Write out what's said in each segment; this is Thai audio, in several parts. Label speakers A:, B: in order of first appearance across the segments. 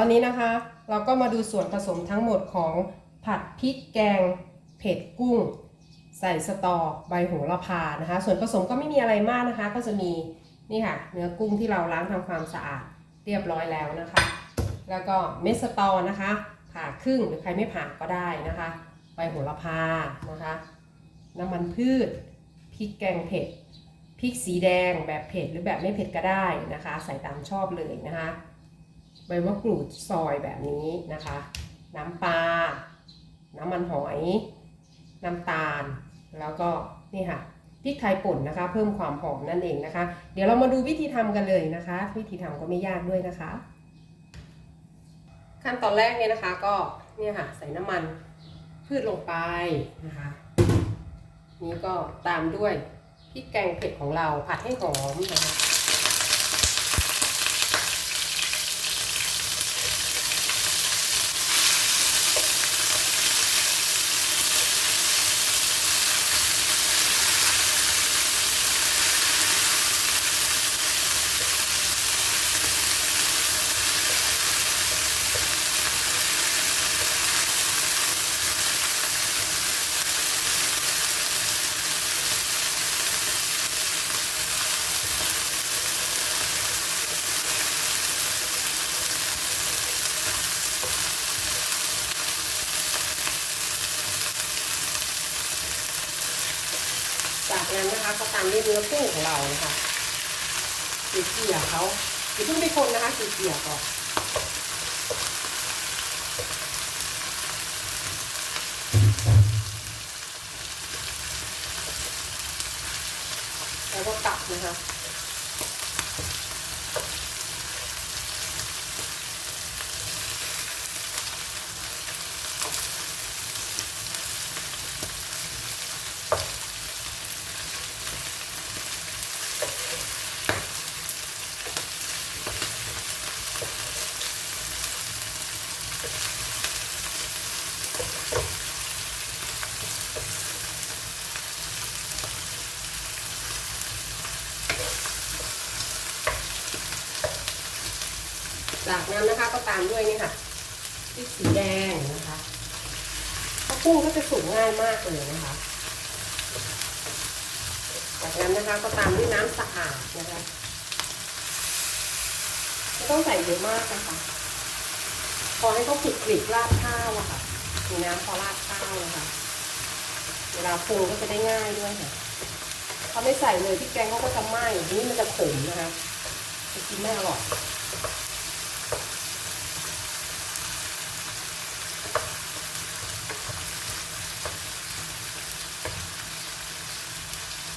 A: อนนี้นะคะ เราก็มาดูส่วนผสมทั้งหมดของผัดพริกแกง เผ็ดกุ้ง ใส่สตอใบโหระพานะคะ ส่วนผสมก็ไม่มีอะไรมากนะคะ ก็จะมีนี่ค่ะ เนื้อกุ้งที่เราล้างทำความสะอาดเรียบร้อยแล้วนะคะ แล้วก็เม็ดสตอนะคะผ่าครึ่งหรือใครไม่ผ่าก็ได้นะคะใบโหระพานะคะ น้ำมันพืชพริกแกงเผ็ดพริกสีแดงแบบเผ็ดหรือแบบไม่เผ็ดก็ได้นะคะ ใส่ตามชอบเลยนะคะ ใบมะกรูดซอยแบบนี้นะคะ น้ำปลา น้ำมันหอย น้ำตาล แล้วก็นี่ค่ะพริกไทยป่นนะคะ เพิ่มความหอมนั่นเองนะคะ เดี๋ยวเรามาดูวิธีทำกันเลยนะคะ วิธีทำก็ไม่ยากด้วยนะคะ ขั้นตอนแรกเนี่ยนะคะก็เนี่ยค่ะใส่น้ำมันพืชลงไปนะคะ นี่ก็ตามด้วยพริกแกงเผ็ดของเราผัดให้หอมนะคะ จากนั้นนะคะก็ตามด้วย เนื้อกุ้งของเรานะคะเกี่ยวเขาอย่าเพิ่งไปคนนะคะเกี่ยวก่อนแล้วก็กลับนะคะ จากนั้นนะคะก็ตามด้วยนี่ค่ะพริกสีแดงนะคะข้าวกุ้งก็จะสุกง่ายมากเลยนะคะ จากนั้นนะคะก็ตามด้วยน้ำสะอาดนะคะไม่ต้องใส่เยอะมากนะคะพอให้เขาผิดกริบราดข้าวอะค่ะมีน้ำพอราดข้าวนะคะเวลาปรุงก็จะได้ง่ายด้วยค่ะถ้าไม่ใส่เลยพริกแกงเขาก็จะไหม้นนี้มันจะขมนะคะจะกินไม่อร่อย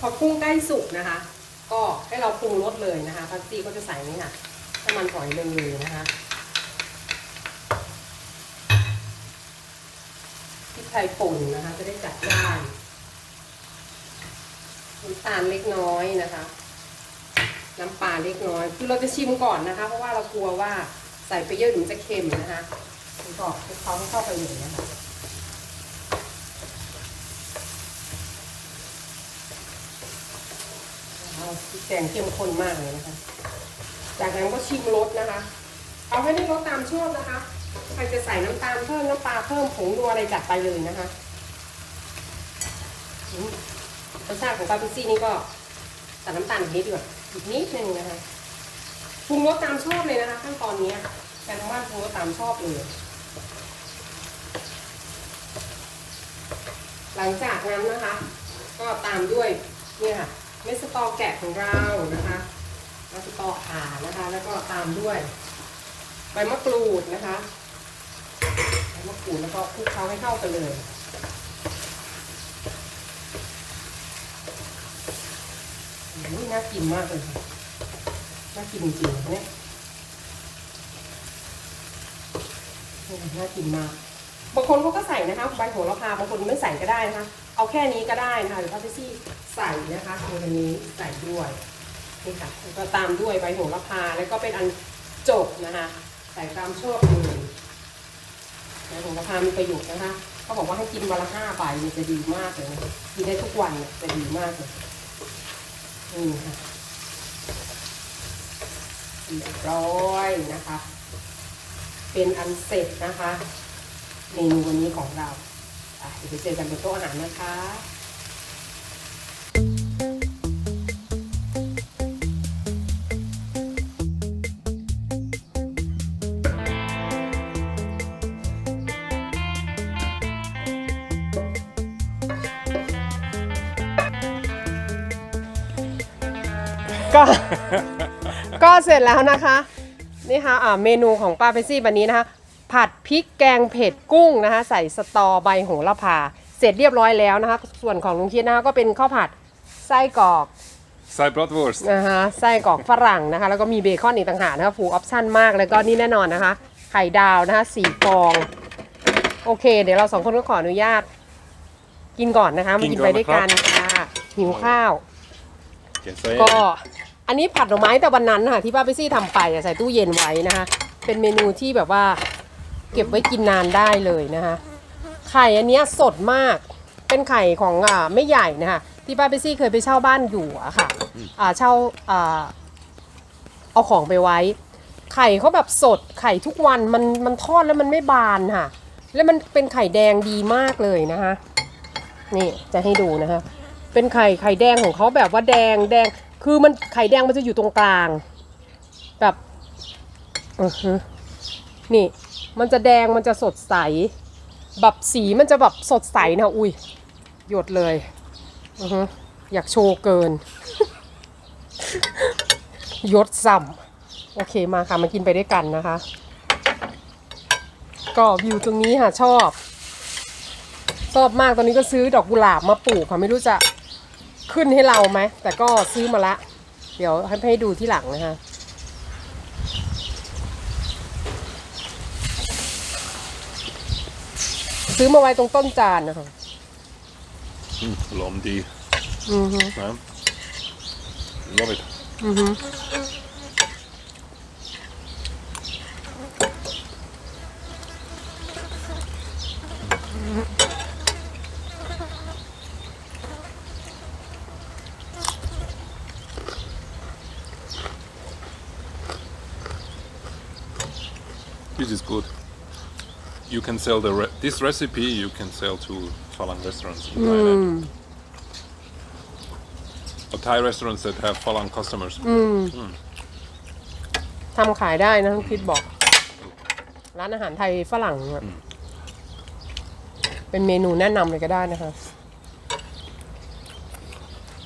A: อกุ้งใกล้สุกนะคะ ก็ให้เราปรุงรสเลยนะคะพัตตี้ก็จะใส่นี่ค่ะน้ำมันหอยเลยนะคะพริกไทยป่นนะคะ จะได้จัดจ้านน้ำตาลเล็กน้อยนะคะ น้ำปลาเล็กน้อย คือเราจะชิมก่อนนะคะ เพราะว่าเรากลัวว่าใส่ไปเยอะเดี๋ยวมันจะเค็มนะคะก็คลุกเคล้าให้เข้าไปเลยนะคะ เอาพริก แกงเข้มข้นมากเลยนะคะ จากนั้นก็ชิมรสนะคะ เอาให้ได้รสตามชอบนะคะ ใครจะใส่น้ำตาลเพิ่มน้ำปลาเพิ่มผงนัวอะไรจัดไปเลยนะคะรสชาติของปลาพิซี่นี่ก็ใส่น้ำตาลอีกนิดดีกว่าอีกนิดนึงนะคะปรุงรสตามชอบเลยนะคะขั้นตอนนี้แต่ทางบ้านปรุงรสตามชอบเลยหลังจากนั้นนะคะ ก็ตามด้วยเนี่ยค่ะ เม็ดสตอแกะของเรานะคะเม็ดสตอขานะคะ แล้วก็ตามด้วยใบมะกรูดนะคะใบมะกรูดแล้วก็คลุกเคล้าให้เข้ากันเลยอืมน่ากินมากเลยน่ากินจริงๆเนี่ยน่ากินมาก บางคนเขาก็ใส่นะคะ ใบโหระพาบางคนไม่ใส่ก็ได้นะคะ เอาแค่นี้ก็ได้นะคะหรือพาเฟซี่ใส่นะคะในวันนี้ใส่ด้วยนี่ค่ะแล้วก็ตามด้วยใบโหระพาแล้วก็เป็นอันจบนะคะใส่ตามชอบเลยใบโหระพามีประโยชน์นะคะเขาบอกว่าให้กินวันละห้าใบมันจะดีมากเลยกินได้ทุกวันจะดีมากเลยนี่ค่ะเรียบร้อยนะคะ เป็นอันเสร็จนะคะเมนูวันนี้ของเรา เดี๋ยวไปเจอกันบนโต๊ะอาหารนะคะก็ ก็เสร็จแล้วนะคะ นี่ค่ะอ่าเมนูของป้าเปซี่วันนี้นะคะ ผัดพริกแกงเผ็ดกุ้งนะคะ ใส่สตอใบโหระพา เสร็จเรียบร้อยแล้วนะคะ ส่วนของลุงคิดนะคะก็เป็นข้าวผัดไส้กรอก
B: Sei bratwurst.
A: นะคะไส้กรอกฝรั่งนะคะ แล้วก็มีเบคอนอีกต่างหากนะคะฟูลออปชั่นมากแล้วก็นี่แน่นอนนะคะ ไข่ดาวนะคะสี่ฟอง โอเค เดี๋ยวเราสองคนก็ขออนุญาต กินก่อนนะคะมา
B: กิ
A: กิน
B: นก่
A: ไป
B: อน
A: ด้วยกันค่ะหิวข้าว
B: Yes, I
A: ก็
B: am.
A: อันนี้ผัดหน่อไม้แต่วันนั้นค่ะที่ป้าไปซี่ทำไปอะใส่ตู้เย็นไว้นะคะ เป็นเมนูที่แบบว่า เก็บไว้กินนานได้เลยนะคะ ไข่อันเนี้ยสดมาก เป็นไข่ของอ่าไม่ใหญ่นะคะ ที่ป้าไปซี่เคยไปเช่าบ้านอยู่อะค่ะ อ่าเช่าอ่าเอาของไปไว้ ไข่เขาแบบสดไข่ทุกวันมันมันทอดแล้วมันไม่บานค่ะ แล้วมันเป็นไข่แดงดีมากเลยนะคะนี่จะให้ดูนะคะ เป็นไข่ไข่แดงของเขาแบบว่าแดงแดง คือมันไข่แดงมันจะอยู่ตรงกลาง แบบอือฮึนี่ มันจะแดงมันจะสดใส แบบสีมันจะแบบสดใสนะอุ้ยหยดเลยอืออยากโชว์เกินยศซ้ำโอเคมาค่ะมากินไปด้วยกันนะคะ ก็วิวตรงนี้ค่ะชอบ ชอบมากตอนนี้ก็ซื้อดอกกุหลาบมาปลูกค่ะไม่รู้จะขึ้นให้เราไหมแต่ก็ซื้อมาละ เดี๋ยวให้ให้ดูที่หลังนะคะ ซื้อมาไว้ตรงต้นจานนะคะ
B: Mm, lom die.
A: อือฮึ
B: Man. Love it.
A: อือฮึ
B: This is good. You can sell the re- this recipe. You can sell to Falang restaurants in Thailand. Or Thai restaurants that have Falang customers.
A: ทำขายได้นะคุณคิดบอก ร้านอาหารไทยฝรั่งอะเป็นเมนูแนะนำเลยก็ได้นะคะ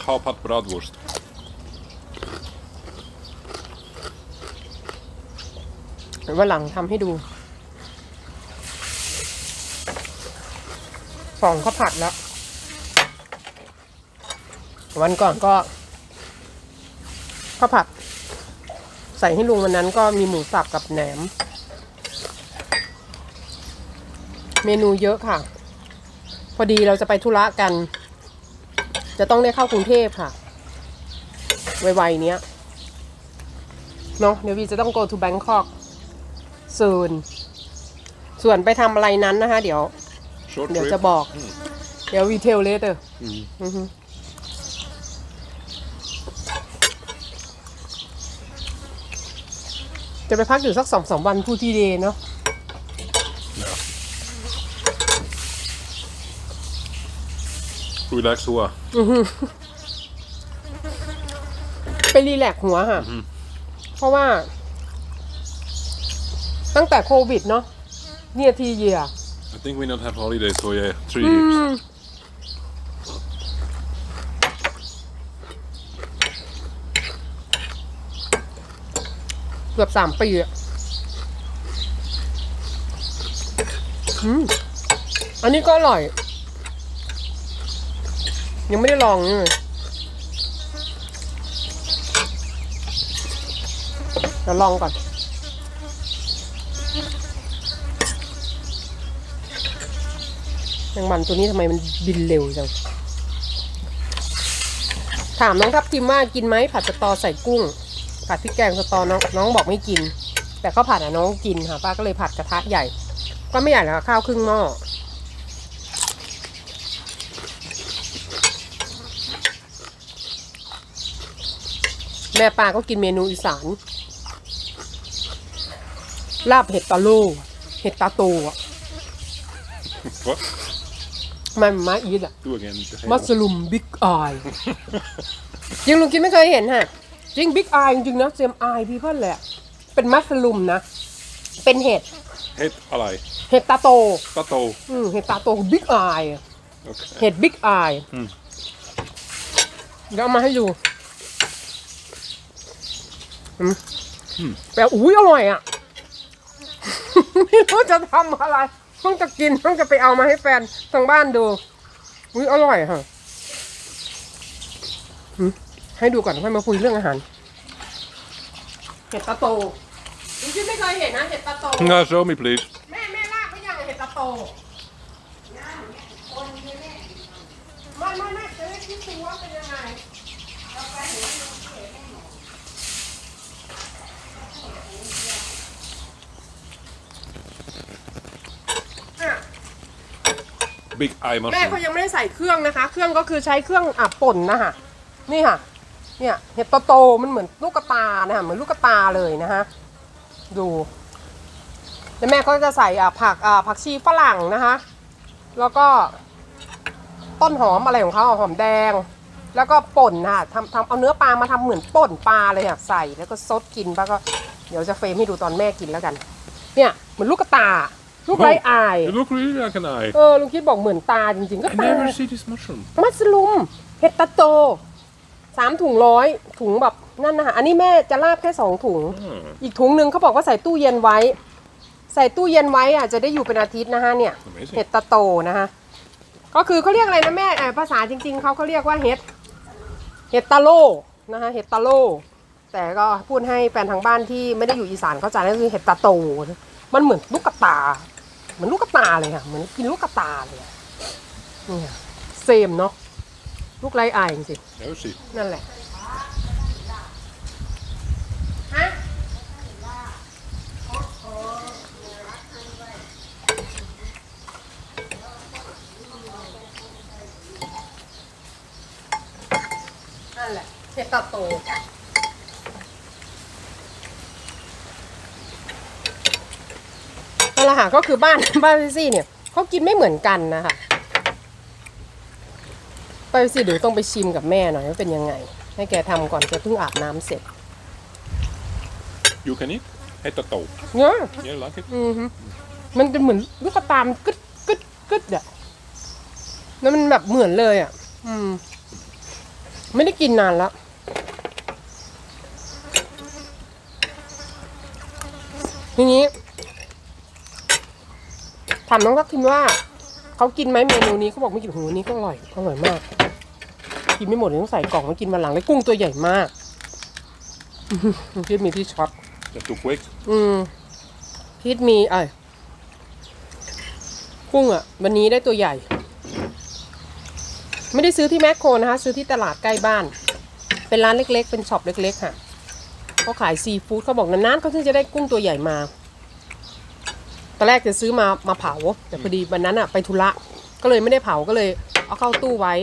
B: Khao pat bratwurst.
A: เดี๋ยววันหลังทำให้ดู สองข้าวผัดแล้ว วันก่อนก็ข้าวผัด ใส่ให้ลุงวันนั้นก็มีหมูสับกับแหนม เมนูเยอะค่ะ พอดีเราจะไปธุระกัน จะต้องได้เข้ากรุงเทพค่ะ ไวๆเนี้ยเนาะเดี๋ยววีจะต้อง go to Bangkok soon ส่วนไปทำอะไรนั้นนะคะ เดี๋ยว
B: Short
A: เดี๋ยว
B: trip.
A: จะบอก เดี๋ยววีเทลเลเตอร์
B: Mhm.
A: จะไปพักอยู่สักสองสามวันพูทีเดย์เนาะ
B: Yeah. Relax hua.
A: ไปรีแลกซ์หัวค่ะเพราะว่า ตั้งแต่โควิดเนาะเนี่ยทีเยีย
B: I think we not have holidays, so yeah, three weeks.
A: เกือบสามปีอะอืมอันนี้ก็อร่อย ยังไม่ได้ลองนี่เลยเดี๋ยวลองก่อน ยังมันตัวนี้ทำไมมันบินเร็วจัง ถามน้องทับทิมว่ากินไหมผัดสตอใส่กุ้ง ผัดพริกแกงสตอน้องน้องบอกไม่กิน แต่ข้าวผัดอะน้องกินค่ะป้าก็เลยผัดกระทะใหญ่ ก็ไม่ใหญ่แล้วข้าวครึ่งหม้อแม่ป้าก็กินเมนูอีสาน ลาบเห็ดตาโลเห็ดตาโตอะ มันมาอีดอะ
B: Do again.
A: มัสลุมบิ๊กอายจริงลุงกินไม่เคยเห็นฮะ จริงบิ๊กอายจริงๆนะเซมอายพี่เพื่อนแหละ เป็นมัสลุมนะ เป็นเห็ด
B: Het alai.
A: เห็ดตาโต
B: Tato.
A: อืมเห็ดตาโตบิ๊กอาย
B: Okay.
A: เห็ดบิ๊กอาย
B: อืม
A: เดี๋ยวเอามาให้ดูอืมแต่อุ้ยอร่อยอะ ไม่รู้จะทำอะไร เพิ่งจะกินเพิ่งจะไปเอามาให้แฟนทางบ้านดูอุ้ยอร่อยค่ะอืมให้ดูก่อนค่อยมาคุยเรื่องอาหารเห็ดตาโตจริงๆไม่เคยเห็นนะเห็ดตาโต
B: Now show me please.
A: แม่แม่ลากไม่ยังเห็ดตาโตไม่ไม่ไม่จะได้คิดดูว่าเป็นยังไงอะ
B: Big eye
A: แม่เขายังไม่ได้ใส่เครื่องนะคะ เครื่องก็คือใช้เครื่องอะป่นนะคะนี่ค่ะ เนี่ยเห็ดโตๆมันเหมือนลูกกระตานะคะเหมือนลูกกระตาเลยนะคะดูแล้วแม่ก็จะใส่อะผักอะผักชีฝรั่งนะคะ แล้วก็ต้นหอมอะไรของเขาหอมแดง แล้วก็ป่นค่ะทำทำเอาเนื้อปลามาทำเหมือนป่นปลาเลยอะใส่แล้วก็ซดกินป้าก็เดี๋ยวจะเฟรมให้ดูตอนแม่กินแล้วกัน เนี่ยเหมือนลูกกระตา ลูกไรอาย
B: You look really like an eye.
A: เออลุงคิดบอกเหมือนตาจริงๆ ก็
B: I
A: ตา
B: never see this mushroom.
A: มัสลุมเห็ดตาโตสามถุงร้อยถุงแบบนั่นนะคะอันนี้แม่จะลาบแค่สองถุง
B: Hmm.
A: อีกถุงหนึ่งเขาบอกว่าใส่ตู้เย็นไว้ ใส่ตู้เย็นไว้อะจะได้อยู่เป็นอาทิตย์นะคะเนี่ย
B: Amazing.
A: เห็ดตาโตนะคะก็คือเขาเรียกอะไรนะแม่เอ่อภาษาจริง ๆเขาเขาเรียกว่าเห็ดเห็ดตาโลนะคะเห็ดตาโล แต่ก็พูดให้แฟนทางบ้านที่ไม่ได้อยู่อีสานเข้าใจก็คือเห็ดตาโตนะมันเหมือนลูกกระตา เหมือนลูกกระตาเลยค่ะเหมือนกินลูกกระตาเลยอะนี่ค่ะเซมเนาะลูกไรอายจริง
B: Never see.
A: ๆนั่นแหละฮะนั่นแหละเห็ดตาโต นั่น แหละค่ะ ก็คือบ้านบ้านพี่ซี่เนี่ยเขากินไม่เหมือนกันนะคะป้าพี่ซี่เดี๋ยวต้องไปชิมกับแม่หน่อยว่าเป็นยังไง ให้แกทำก่อนแกเพิ่งอาบน้ำเสร็จ
B: You can eat? Het tato.
A: เนาะ
B: You like it?
A: อือฮึมันจะเหมือนลูกกระตามกึดกึดกึดอะแล้วมันแบบเหมือนเลยอะอืม ไม่ได้กินนานแล้วทีนี้ ถามน้องทักทิมว่าเขากินไหมเมนูนี้เขาบอกไม่กินหูนี้ก็อร่อยอร่อยมาก กินไม่หมดเลยต้องใส่กล่องไว้กินวันหลังเลยกุ้งตัวใหญ่มากพีทมีที่ช็อต
B: That's too quick.
A: อืมพีทมีเอ้ยกุ้งอะ วันนี้ได้ตัวใหญ่ ไม่ได้ซื้อที่แมคโครนะคะ ซื้อที่ตลาดใกล้บ้าน เป็นร้านเล็กๆ เป็นช็อปเล็ก ๆ ค่ะเขาขายซีฟู้ดเขาบอกนานๆเขาถึงจะได้กุ้งตัวใหญ่มา ตอนแรกจะซื้อมามาเผา แต่พอดีวันนั้นอะไปธุระก็เลยไม่ได้เผาก็เลย เอาเข้าตู้ไว้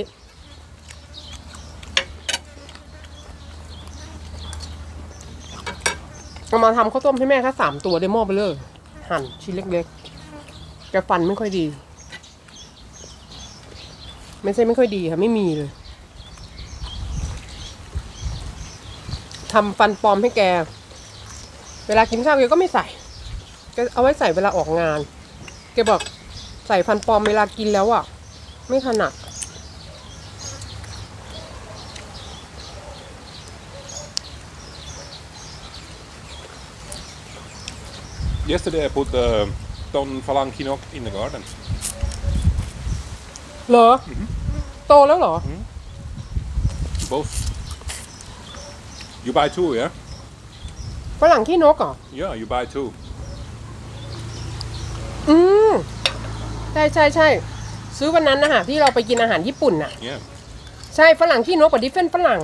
A: เอามาทำข้าวต้มให้แม่แค่สามตัวได้หม้อไปเลย หั่นชิ้นเล็กๆแกฟันไม่ค่อยดี ไม่ใช่ไม่ค่อยดีค่ะ ไม่มีเลยทำฟันปลอมให้แก เวลากินข้าวแกก็ไม่ใส่ แกเอาไว้ใส่เวลาออกงาน แกบอกใส่ฟันปลอมเวลากินแล้วอะ ไม่ถนัด
B: Yesterday I put the Don Falang Kinok in the garden.
A: เหรอ โตแล้วเหรอ
B: Both. You buy two, yeah?
A: ฝรั่งขี้นกเหรอ
B: Yeah, you buy two.
A: อืมใช่ใช่ใช่ซื้อวันนั้นนะคะที่เราไปกินอาหารญี่ปุ่นน่ะ
B: Yeah.
A: ใช่ฝรั่งขี้นกกับดิฟเฟนฝรั่ง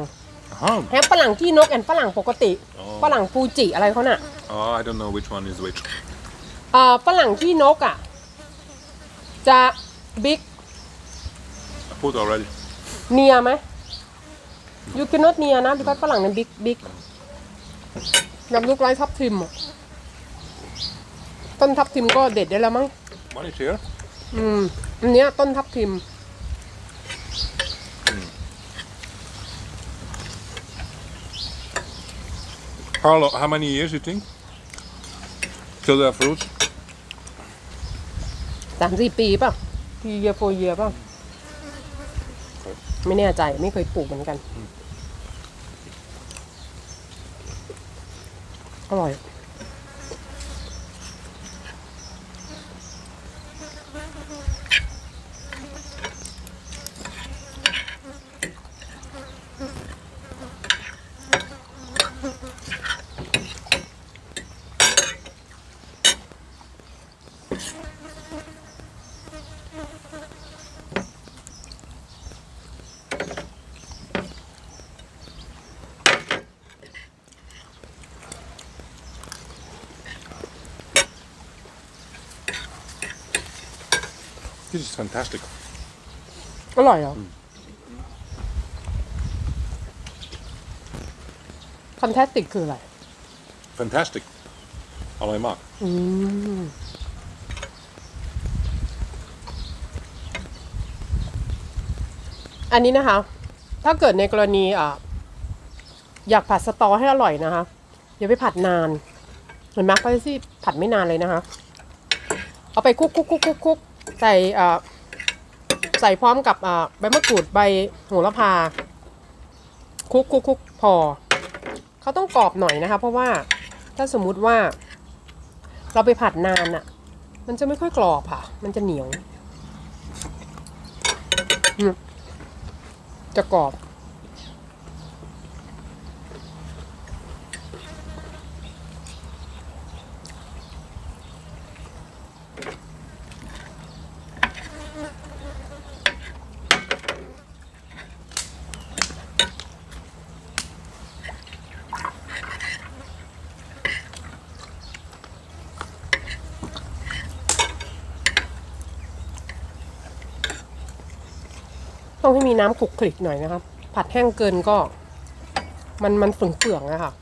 B: Oh.
A: แฮปฝรั่งขี้นกแอนฝรั่งปกติ
B: อ๋อ
A: ฝรั่งฟูจิอะไรเขาน่ะ
B: oh, I don't know which one is which.
A: เอ่อฝรั่งขี้นกอะ จะบิ๊ก
B: I put already.
A: เนียไหมยูคินอตเนียนะบิ๊กฝรั่งนั้นบิ๊กบิ๊กยำลูกไร้ทับทิมอะ ต้นทับทิมก็เด็ดได้แล้วมั้ง
B: One is here.
A: อืมอันเนี้ยต้นทับทิม
B: How, lo- how many years you think? Till they have fruits?
A: สามสี่ปีป่ะทีเยโฟเยป่ะ ไม่แน่ใจไม่เคยปลูกเหมือนกัน อร่อย
B: This is fantastic.
A: อร่อยเหรอคอนแทสติกคืออะไร
B: Fantastic. อร่อยมาก
A: อันนี้นะคะ ถ้าเกิดในกรณีอะอยากผัดสตอให้อร่อยนะคะ อย่าไปผัดนาน เห็นไหมก็ที่ผัดไม่นานเลยนะคะ เอาไปคลุกคลุกคลุกคลุกคลุก ใส่อ่าใส่พร้อมกับอ่าใบมะกรูดใบโหระพาคลุกคุกคุกพอเขาต้องกรอบหน่อยนะคะ เพราะว่าถ้าสมมุติว่า เราไปผัดนานอะ มันจะไม่ค่อยกรอบค่ะ มันจะเหนียวจะกรอบ ต้องให้มีน้ำคลุกคลิกหน่อยนะครับ ผัดแห้งเกินก็ มันมันเฟื่องๆอะคะ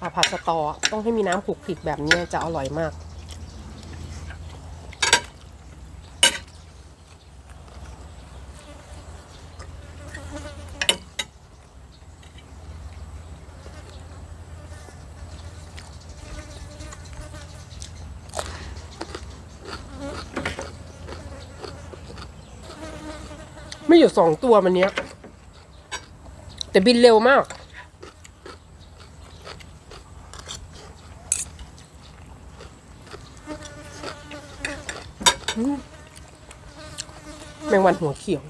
A: อะผัดสตอต้องให้มีน้ำคลุกคลิกแบบนี้จะอร่อยมาก ไม่อยู่สองตัวมันเนี้ย แต่บินเร็วมากอืมแมงวันหัวเขียว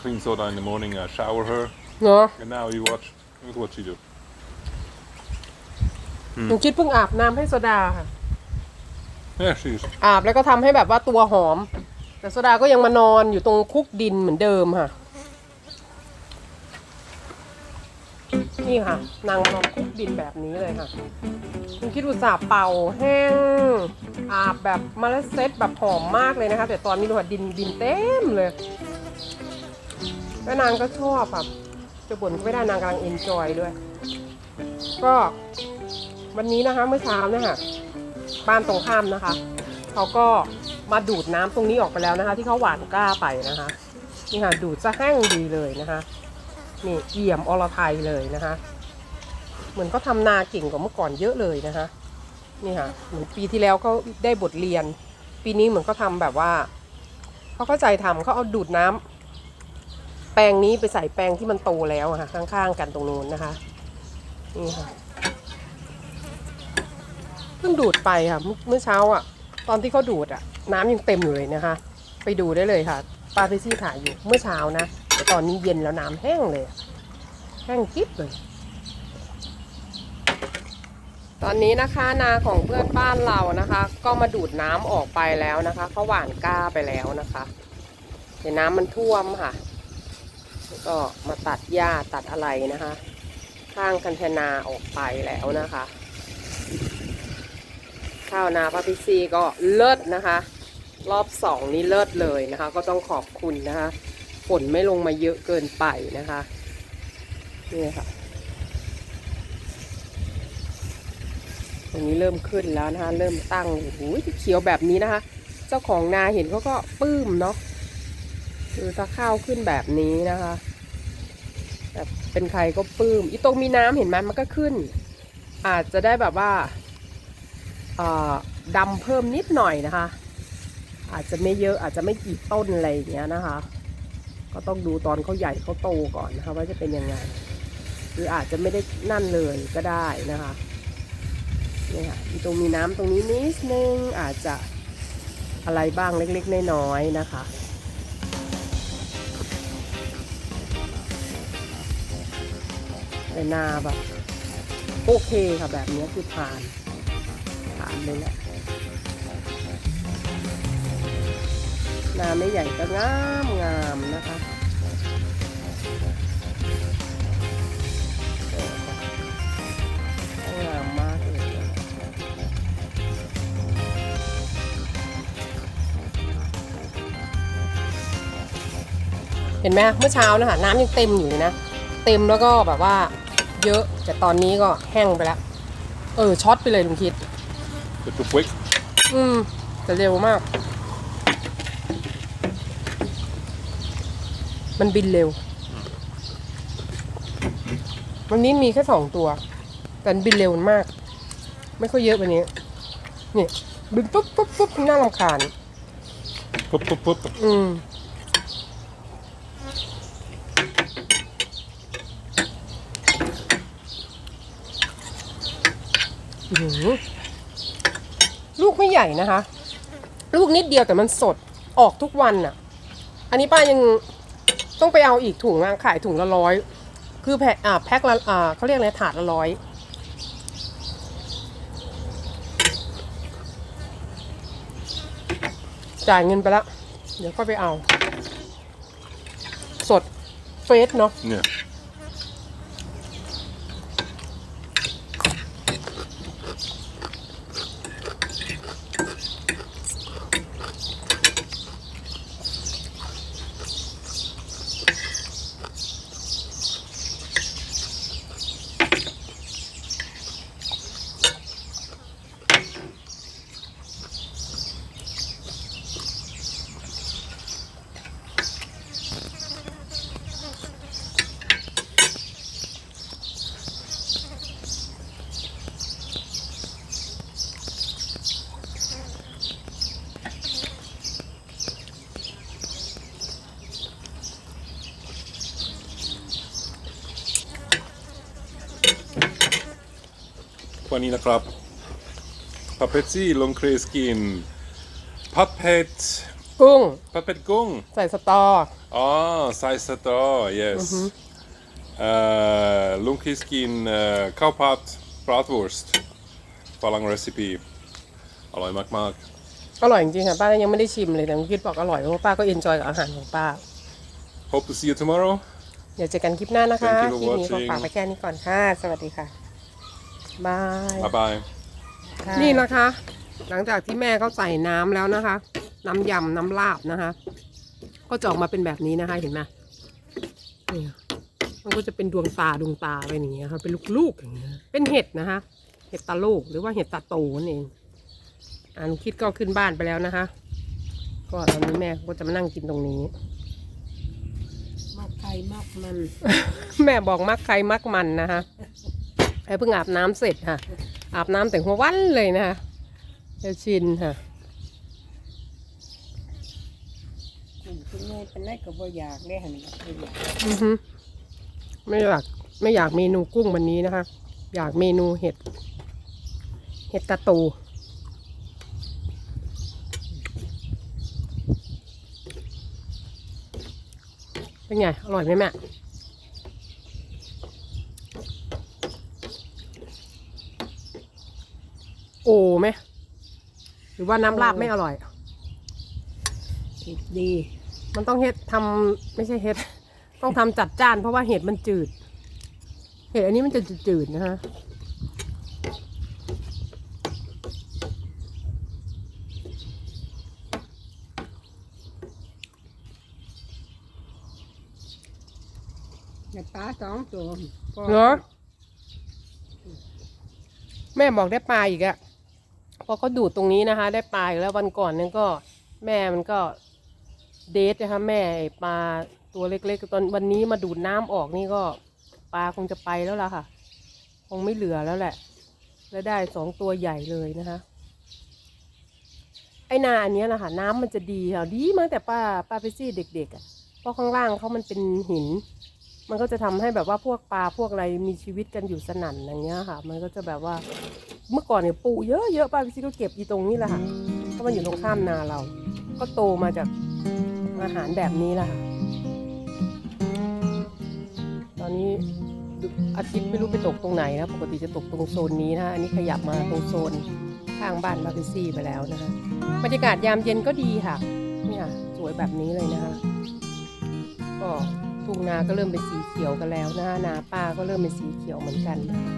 B: Clean soda in the morning, uh, shower her,
A: เนาะ
B: and now you watch. Look what she do.
A: หนูคิดเพิ่งอาบน้ำให้โซดาค่ะ
B: Yeah, she's
A: อาบแล้วก็ทำให้แบบว่าตัวหอม แต่โซดาก็ยังมานอนอยู่ตรงคุกดินเหมือนเดิมค่ะ นี่ค่ะ นางมานอนคุกดินแบบนี้เลยค่ะ คุณคิดอุตส่าห์เป่าแห้ง อาบแบบมาลเซ็ตแบบหอมมากเลยนะคะ แต่ตอนนี้ดูค่ะดินดินเต็มเลยแล้วนางก็ชอบค่ะจะบ่นก็ไม่ได้นางกำลังเอนจอยด้วย ก็วันนี้นะคะเมื่อเช้าเนี่ยค่ะ บ้านตรงข้ามนะคะเขาก็มาดูดน้ำตรงนี้ออกไปแล้วนะคะ ที่เขาหว่านกล้าไปนะคะนี่ค่ะดูดจะแห้งดีเลยนะคะนี่เอี่ยมอรไทยเลยนะคะ เหมือนเขาทำนาเก่งกว่าเมื่อก่อนเยอะเลยนะคะนี่ค่ะเหมือนปีที่แล้วเขาได้บทเรียน ปีนี้เหมือนเขาทำแบบว่าเขาเข้าใจทำเขาเอาดูดน้ำแปลงนี้ไปใส่แปลงที่มันโตแล้วค่ะข้างๆกันตรงนู้นนะคะนี่ค่ะ เพิ่งดูดไปค่ะเมื่อเช้าอะ ตอนที่เขาดูดอะ น้ำยังเต็มอยู่เลยนะคะ ไปดูได้เลยค่ะปลาเปซี่ถ่ายอยู่เมื่อเช้านะแต่ตอนนี้เย็นแล้วน้ำแห้งเลย แห้งกิ๊บเลย ตอนนี้นะคะนาของเพื่อนบ้านเรานะคะ ก็มาดูดน้ำออกไปแล้วนะคะเขาหว่านกล้าไปแล้วนะคะเดี๋ยวน้ำมันท่วมค่ะก็มาตัดหญ้าตัดอะไรนะคะ ข้างคันธนาออกไปแล้วนะคะ ข้าวนาพระพิซีก็เลิศนะคะ รอบสองนี้เลิศเลยนะคะ ก็ต้องขอบคุณนะคะฝนไม่ลงมาเยอะเกินไปนะคะนี่ค่ะตรงนี้เริ่มขึ้นแล้วนะคะ เริ่มตั้งโอ้โหเขียวแบบนี้นะคะ เจ้าของนาเห็นเขาก็ปื้มเนาะคือถ้าข้าวขึ้นแบบนี้นะคะแบบเป็นใครก็ปื้มอีตรงมีน้ำเห็นไหมมันก็ขึ้น อาจจะได้แบบว่า ดำเพิ่มนิดหน่อยนะคะ อาจจะไม่เยอะอาจจะไม่กี่ต้นอะไรอย่างเงี้ยนะคะ ก็ต้องดูตอนเขาใหญ่เขาโตก่อนนะคะ ว่าจะเป็นยังไง หรืออาจจะไม่ได้นั่นเลยก็ได้นะคะเนี่ยค่ะอีตรงมีน้ำตรงนี้นิดนึงอาจจะอะไรบ้างเล็กๆน้อยๆนะคะแต่นาแบบโอเคค่ะแบบนี้คือผ่าน เลยแหละนาไม่ใหญ่ก็งามงามนะคะเอองามมากเลยเห็นไหมเมื่อเช้านะคะน้ำยังเต็มอยู่เลยนะ เต็มแล้วก็แบบว่าเยอะแต่ตอนนี้ก็แห้งไปแล้ว เออช็อตไปเลยลุงคิด
B: But too quick.
A: อืม แต่เร็วมาก มันบินเร็ว วันนี้มีแค่สองตัว แต่บินเร็วมาก ไม่ค่อยเยอะวันนี้ นี่บินปุ๊บปุ๊บปุ๊บน่ารำคาญ
B: Pup, pup, pup.
A: อืม อื้อหือ ไม่ใหญ่นะคะ ลูกนิดเดียวแต่มันสดออกทุกวันน่ะ อันนี้ป้ายังต้องไปเอาอีกถุงอะขายถุงละร้อยคือแพ็คอ่าแพ็คละอ่าเขาเรียกอะไรถาดละร้อยจ่ายเงินไปแล้ว เดี๋ยวก็ไปเอา สดเฟสเนาะ
B: Yeah. วันนี้นะครับพับเปตซี่ลงเครสกินพับเพ็ด
A: กุ้ง
B: พับเพ็ดกุ้ง
A: ใส่สตอ
B: อ๋อใส่สตอ yes เอ่อลุงคริสกินเอ่อข้าวผัดบรัดวอร์สต์ฝรั่งเรซิปีอร่อยมาก
A: อร่อยจริงๆค่ะป้ายังไม่ได้ชิมเลยแต่คุณคิดบอกอร่อยเพราะว่าป้าก็เอนจอยกับอาหารของป้า
B: ๆ hope to see you tomorrow
A: เดี๋ยวเจอกันคลิปหน้านะคะ
B: Thank you
A: ค
B: for
A: ลิปนี้ก็
B: watching
A: ฝากไปแค่นี้ก่อนค่ะ สวัสดีค่ะ บาย
B: bye bye
A: นี่นะคะ หลังจากที่แม่เขาใส่น้ำแล้วนะคะ น้ำยำน้ำลาบนะคะ ก็จะออกมาเป็นแบบนี้นะคะเห็นไหมนี่มันก็จะเป็นดวงตาดวงตาไปอย่างเงี้ยค่ะเป็นลูกๆอย่างเงี้ยเป็นเห็ดนะคะ เห็ดตาลูกหรือว่าเห็ดตาโตนั่นเองอ่านุคิดก็ขึ้นบ้านไปแล้วนะคะ ก็ตอนนี้แม่ก็จะมานั่งกินตรงนี้
C: มากไก่มากมัน
A: แม่บอกมักใครมักมันนะคะไอ้ เพิ่งอาบน้ำเสร็จค่ะ อาบน้ำแต่หัววันเลยนะคะจะชินค่ะ
C: กุ้งเป็นไงเป็นไรก็บ่อยากได้หันบ่อยาก
A: อือฮึไม่อยากไม่อยากเมนูกุ้งวันนี้นะคะ อยากเมนูเห็ด เห็ดตาตูเป็นไง อร่อยไหมแม่ โอ้ไหมหรือว่าน้ำลาบไม่อร่อย
C: คิดดี
A: มันต้องเฮ็ดทำไม่ใช่เฮ็ด ต้องทำจัดจ้าน เพราะว่าเห็ดมันจืด เห็ดอันนี้มันจะจืดๆนะฮะ
C: แต่ปลาสองตัวพอ
A: เหรอแม่บอกได้ปลาอีกอะ พอเขาดูดตรงนี้นะคะ ได้ปลาอีกแล้ววันก่อนนึงก็แม่มันก็เดทนะคะแม่ปลาตัวเล็กๆตอนวันนี้มาดูดน้ำออกนี่ก็ปลาคงจะไปแล้วล่ะค่ะ คงไม่เหลือแล้วแหละ แล้วได้สองตัวใหญ่เลยนะคะไอนาอันนี้นะคะน้ำมันจะดีค่ะดีมาตั้งแต่ป้าป้าไปซี่เด็กๆอะ่ะเพราะข้างล่างเขามันเป็นหิน มันก็จะทำให้แบบว่าพวกปลาพวกอะไรมีชีวิตกันอยู่สนั่นอย่างเงี้ยค่ะ มันก็จะแบบว่า เมื่อก่อนเนี่ยปูเยอะเยอะๆป้าไปซี่ก็เก็บอีตรงนี้แหละค่ะเพราะมันอยู่ตรงข้ามนาเรา ก็โตมาจากอาหารแบบนี้แหละค่ะตอนนี้อาทิตย์ไม่รู้ไปตกตรงไหนนะปกติจะตกตรงโซนนี้นะคะอันนี้ขยับมาตรงโซนข้างบ้านบาร์บีซี่ไปแล้วนะคะบรรยากาศยามเย็นก็ดีค่ะเนี่ยสวยแบบนี้เลยนะคะก็ทุ่งนาก็เริ่มเป็นสีเขียวกันแล้วนะคะนาป้าก็เริ่มเป็นสีเขียวเหมือนกันนะคะ